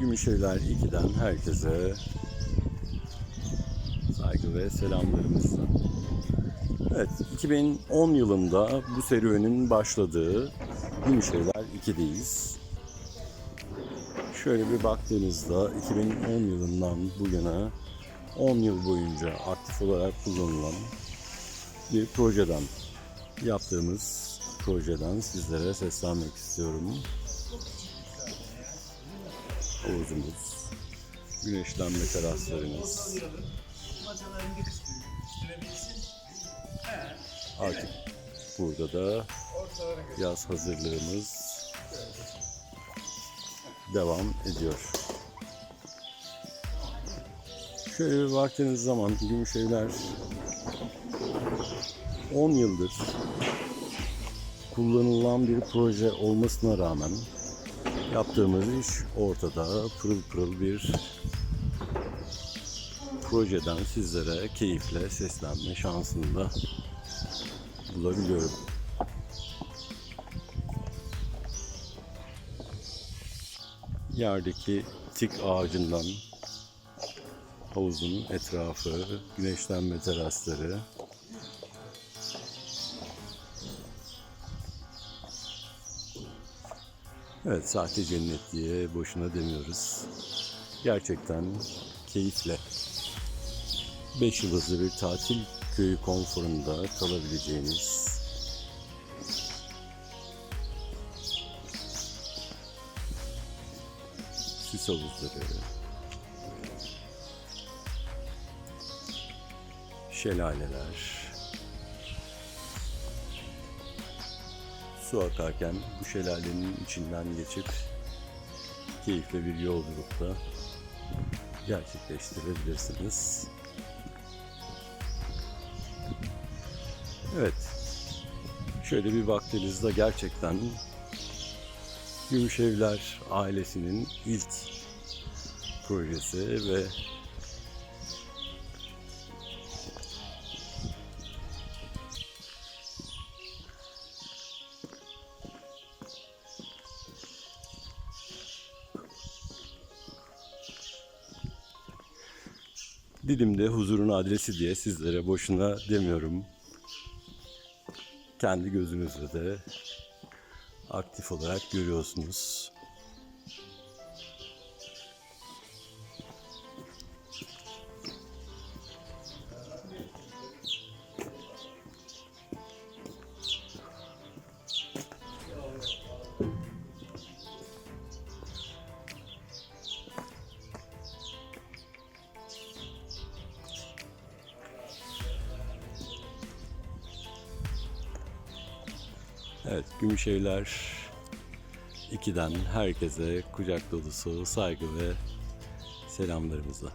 Gümüşevler 2'den herkese saygı ve selamlarımızla. Evet, 2010 yılında bu serüvenin başladığı Gümüşevler 2'deyiz. Şöyle bir baktığınızda 2010 yılından bu yana 10 yıl boyunca aktif olarak kullanılan bir projeden yaptığımız projeden sizlere seslenmek istiyorum. Havuzumuz, güneşlenme teraslarımız, artık burada da yaz hazırlığımız devam ediyor. Şöyle bir baktığınız zaman Gümüşevler 10 yıldır kullanılan bir proje olmasına rağmen yaptığımız iş ortada pırıl pırıl bir projeden sizlere keyifle seslenme şansını da bulabiliyorum. Yerdeki tik ağacından havuzun etrafı, güneşlenme terasları, Evet sahte cennet diye boşuna demiyoruz. Gerçekten keyifle 5 yıldızlı bir tatil köyü konforunda kalabileceğiniz süs havuzları, şelaleler, su akarken bu şelalenin içinden geçip keyifli bir yolculukta gerçekleştirebilirsiniz. Evet. Şöyle bir baktığınızda gerçekten Gümüşevler ailesinin ilk projesi ve Didim'de huzurun adresi diye sizlere boşuna demiyorum. Kendi gözünüzle de aktif olarak görüyorsunuz. Evet, Gümüşevler 2'den herkese kucak dolusu saygı ve selamlarımızla.